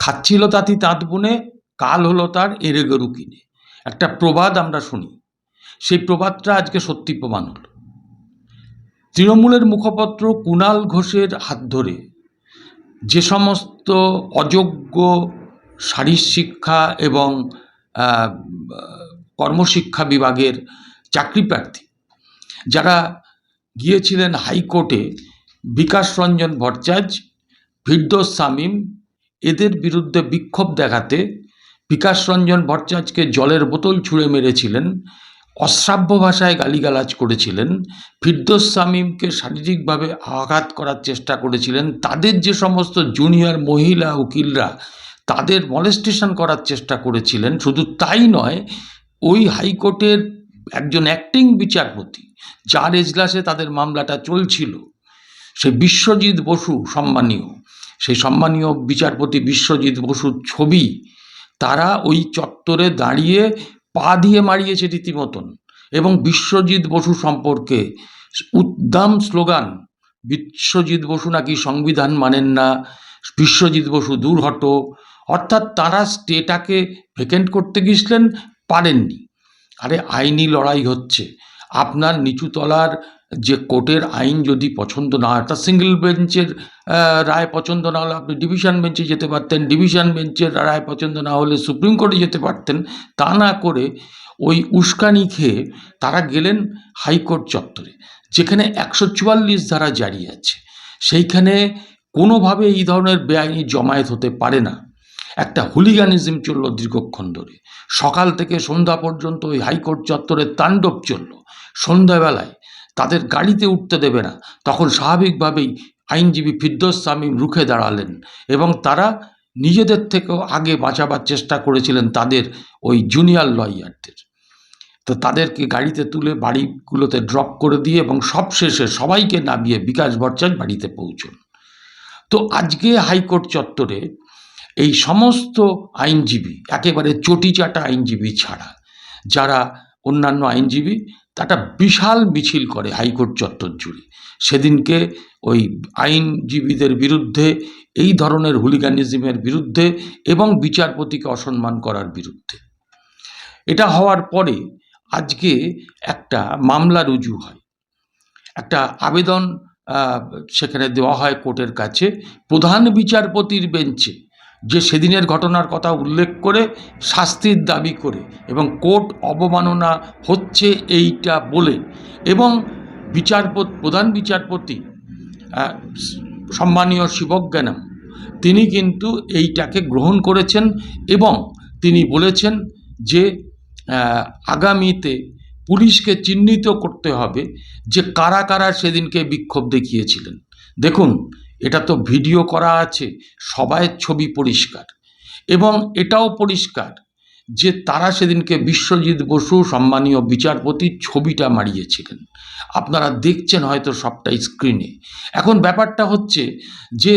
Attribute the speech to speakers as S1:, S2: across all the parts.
S1: খাচ্ছিল তাঁতি তাঁত বুনে, কাল হলো তার এরে গরু কিনে একটা প্রবাদ আমরা শুনি। সেই প্রবাদটা আজকে সত্যি প্রমাণ হল। তৃণমূলের মুখপত্র কুণাল ঘোষের হাত ধরে যে সমস্ত অযোগ্য শারীর শিক্ষা এবং কর্মশিক্ষা বিভাগের চাকরি প্রার্থী, যারা গিয়েছিলেন হাইকোর্টে বিকাশ রঞ্জন ভট্টাচার্য, ফিরদোস সামিম এদের বিরুদ্ধে বিক্ষোভ দেখাতে বিকাশ রঞ্জন ভট্টাচার্যকে জলের বোতল ছুঁড়ে মেরেছিলেন, অশ্রাব্য ভাষায় গালিগালাজ করেছিলেন, ফিরদোস সামিমকে শারীরিকভাবে আঘাত করার চেষ্টা করেছিলেন, তাদের যে সমস্ত জুনিয়র মহিলা উকিলরা তাদের মলেস্টেশন করার চেষ্টা করেছিলেন, শুধু তাই নয়, ওই হাইকোর্টের একজন অ্যাক্টিং বিচারপতি যার এজলাসে তাদের মামলাটা চলছিল, সে বিশ্বজিৎ বসু সম্মানীয়। সেই সম্মানীয় বিচারপতি বিশ্বজিৎ বসুর ছবি, তারা ওই চত্বরে দাঁড়িয়ে পা দিয়ে মারিয়েছে রীতিমতন এবং বিশ্বজিৎ বসু সম্পর্কে উদ্দাম স্লোগান, বিশ্বজিৎ বসু নাকি সংবিধান মানেন না, বিশ্বজিৎ বসু দূর হটো অর্থাৎ তারা স্টেটাকে ভেকেন্ট করতে গিয়েছিলেন, পারেননি। আরে আইনি লড়াই হচ্ছে। আপনার নিচুতলার যে কোর্টের আইন যদি পছন্দ না হয় তা সিঙ্গেল বেঞ্চের রায় পছন্দ না হলে আপনি ডিভিশন বেঞ্চে যেতে পারতেন ডিভিশন বেঞ্চের রায় পছন্দ না হলে সুপ্রিম কোর্টে যেতে পারতেন, তা না করে ওই উস্কানি খেয়ে তারা গেলেন হাইকোর্ট চত্বরে, যেখানে একশো চুয়াল্লিশ ধারা জারি আছে। সেইখানে কোনোভাবে এই ধরনের বেআইনি জমায়েত হতে পারে না। একটা হুলিগানিজম চলল দীর্ঘক্ষণ ধরে। সকাল থেকে সন্ধ্যা পর্যন্ত ওই হাইকোর্ট চত্বরে তাণ্ডব চলল। সন্ধ্যাবেলায় তাদের গাড়িতে উঠতে দেবে না। তখন স্বাভাবিকভাবেই আইনজীবী ফিরদোস সামিম রুখে দাঁড়ালেন এবং তারা নিজেদের থেকেও আগে বাঁচাবার চেষ্টা করেছিলেন তাদের ওই জুনিয়র লয়ারদের তো তাদেরকে গাড়িতে তুলে বাড়িগুলোতে ড্রপ করে দিয়ে এবং সবশেষে সবাইকে নামিয়ে বিকাশ ভট্টাচার্য বাড়িতে পৌঁছন। তো আজকে হাইকোর্ট চত্বরে এই সমস্ত আইনজীবী, একেবারে চটিচাটা আইনজীবী ছাড়া, যারা অন্যান্য আইনজীবী একটা বিশাল মিছিল করে হাইকোর্ট চত্বর জুড়ে। সেদিনকে ওই আইনজীবীদের বিরুদ্ধে, এই ধরনের হুলিগানিজমের বিরুদ্ধে এবং বিচারপতিকে অসম্মান করার বিরুদ্ধে। এটা হওয়ার পরে আজকে একটা মামলা রুজু হয়। একটা আবেদন সেখানে দেওয়া হয় কোর্টের কাছে। প্রধান বিচারপতির বেঞ্চে যে সেদিনের ঘটনার কথা উল্লেখ করে শাস্তির দাবি করে এবং কোর্ট অবমাননা হচ্ছে এইটা বলে এবং বিচারপতি, প্রধান বিচারপতি সম্মানীয় শিবজ্ঞানম তিনি কিন্তু এইটাকে গ্রহণ করেছেন এবং তিনি বলেছেন যে আগামীতে পুলিশকে চিহ্নিত করতে হবে যে কারা কারা সেদিনকে বিক্ষোভ দেখিয়েছিলেন। দেখুন এটা তো ভিডিও করা আছে, সবাইয়ের ছবি পরিষ্কার। এবং এটাও পরিষ্কার যে তারা সেদিনকে বিশ্বজিৎ বসু, সম্মানীয় বিচারপতির ছবিটা মারিয়েছিলেন। আপনারা দেখছেন হয়তো সবটা স্ক্রিনে। এখন ব্যাপারটা হচ্ছে যে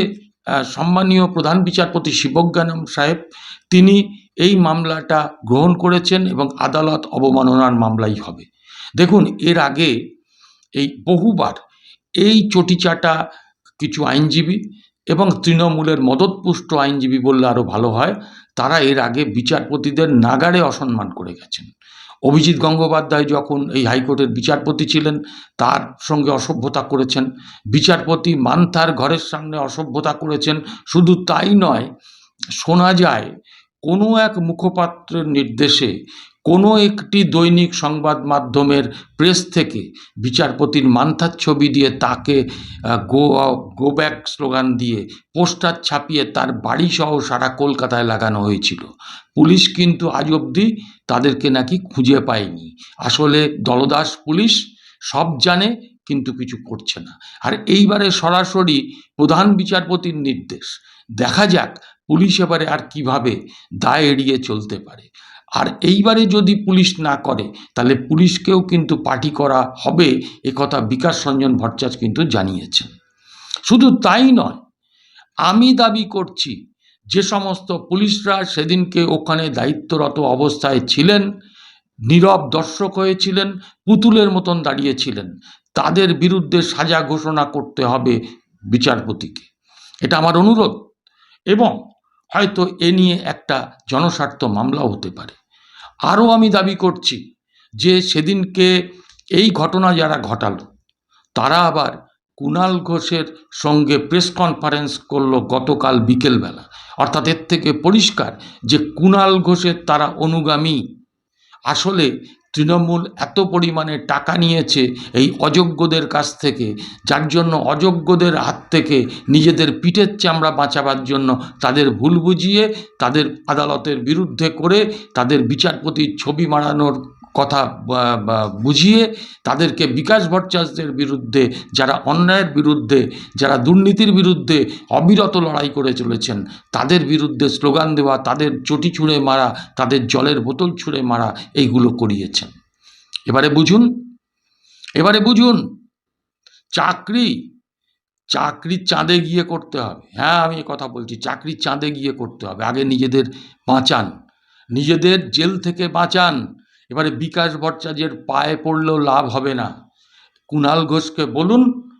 S1: সম্মানীয় প্রধান বিচারপতি শিবজ্ঞানম সাহেব, তিনি এই মামলাটা গ্রহণ করেছেন এবং আদালত অবমাননার মামলাই হবে। দেখুন, এর আগে এই বহুবার এই চটিচাটা কিছু আইনজীবী এবং তৃণমূলের মদতপুষ্ট আইনজীবী বললে আরও ভালো হয়, তারা এর আগে বিচারপতিদের নাগারে অসম্মান করে গেছেন। অভিজিৎ গঙ্গোপাধ্যায় যখন এই হাইকোর্টের বিচারপতি ছিলেন, তার সঙ্গে অসভ্যতা করেছেন। বিচারপতি মান্থার ঘরের সামনে অসভ্যতা করেছেন। শুধু তাই নয়, শোনা যায়, কোনো এক মুখপাত্রের নির্দেশে কোনো একটি দৈনিক সংবাদ মাধ্যমের প্রেস থেকে বিচারপতির মান্থার ছবি দিয়ে তাকে গো গো ব্যাক স্লোগান দিয়ে পোস্টার ছাপিয়ে তার বাড়িসহ সারা কলকাতায় লাগানো হয়েছিল। পুলিশ কিন্তু আজ অবধি তাদেরকে নাকি খুঁজে পায়নি। আসলে দলদাস পুলিশ সব জানে, কিন্তু কিছু করছে না। আর এইবারে সরাসরি প্রধান বিচারপতির নির্দেশ। দেখা যাক পুলিশ এবারে আর কীভাবে দায় এড়িয়ে চলতে পারে। আর এইবারে যদি পুলিশ না করে, তাহলে পুলিশকেও কিন্তু পার্টি করা হবে একথা বিকাশ রঞ্জন ভট্টাচার্য কিন্তু জানিয়েছেন। শুধু তাই নয়, আমি দাবি করছি, যে সমস্ত পুলিশরা সেদিনকে ওখানে দায়িত্বরত অবস্থায় ছিলেন, নীরব দর্শক হয়েছিলেন, পুতুলের মতন দাঁড়িয়েছিলেন, তাদের বিরুদ্ধে সাজা ঘোষণা করতে হবে বিচারপতিকে। এটা আমার অনুরোধ, এবং হয়তো এ নিয়ে একটা জনস্বার্থ মামলাও হতে পারে। আরও আমি দাবি করছি যে সেদিনকে এই ঘটনা যারা ঘটালো, তারা আবার কুণাল ঘোষের সঙ্গে প্রেস কনফারেন্স করল গতকাল বিকেলবেলা। অর্থাৎ এর থেকে পরিষ্কার যে কুণাল ঘোষের তারা অনুগামী। আসলে তৃণমূল এত পরিমাণে টাকা নিয়েছে এই অযোগ্যদের কাছ থেকে, যার জন্য অযোগ্যদের হাত থেকে নিজেদের পিঠের চামড়া বাঁচাবার জন্য তাদের ভুল বুঝিয়ে, তাদের আদালতের বিরুদ্ধে করে, তাদের বিচারপতির ছবি মারানোর কথা বুঝিয়ে তাদেরকে বিকাশ ভট্টাচার্যের বিরুদ্ধে, যারা অন্যায়ের বিরুদ্ধে, যারা দুর্নীতির বিরুদ্ধে অবিরত লড়াই করে চলেছেন, তাদের বিরুদ্ধে স্লোগান দেওয়া, তাদের চটি ছুঁড়ে মারা, তাদের জলের বোতল ছুঁড়ে মারা, এইগুলো করিয়েছেন। এবারে বুঝুন এবারে বুঝুন, চাকরি চাকরি চাঁদে গিয়ে করতে হবে। হ্যাঁ আমি কথা বলছি চাকরি চাঁদে গিয়ে করতে হবে। আগে নিজেদের বাঁচান, নিজেদের জেল থেকে বাঁচান এবারে বিকাশ ভট্টাচার্যের পায়ে পড়লেও লাভ হবে না। কুণাল ঘোষকে বলুন,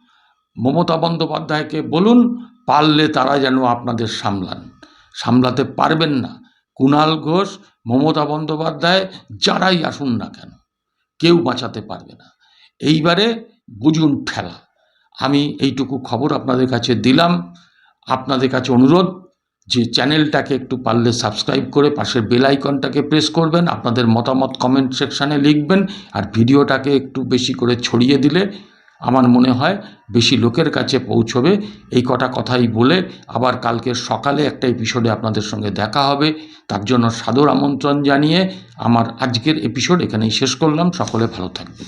S1: মমতা বন্দ্যোপাধ্যায়কে বলুন, পারলে তারা যেন আপনাদের সামলান। সামলাতে পারবেন না। কুণাল ঘোষ, মমতা বন্দ্যোপাধ্যায়, যারাই আসুন না কেন, কেউ বাঁচাতে পারবে না। এইবারে বুঝুন ঠেলা। আমি এইটুকু খবর আপনাদের কাছে দিলাম। আপনাদের কাছে অনুরোধ যে চ্যানেলটাকে একটু পারলে সাবস্ক্রাইব করে পাশের বেল আইকনটাকে প্রেস করবেন, আপনাদের মতামত কমেন্ট সেকশানে লিখবেন আর ভিডিওটাকে একটু বেশি করে ছড়িয়ে দিলে আমার মনে হয় বেশি লোকের কাছে পৌঁছবে। এই কটা কথাই বলে আবার কালকে সকালে একটা এপিসোডে আপনাদের সঙ্গে দেখা হবে। তার জন্য সাদর আমন্ত্রণ জানিয়ে আমার আজকের এপিসোড এখানেই শেষ করলাম। সকলে ভালো থাকবেন।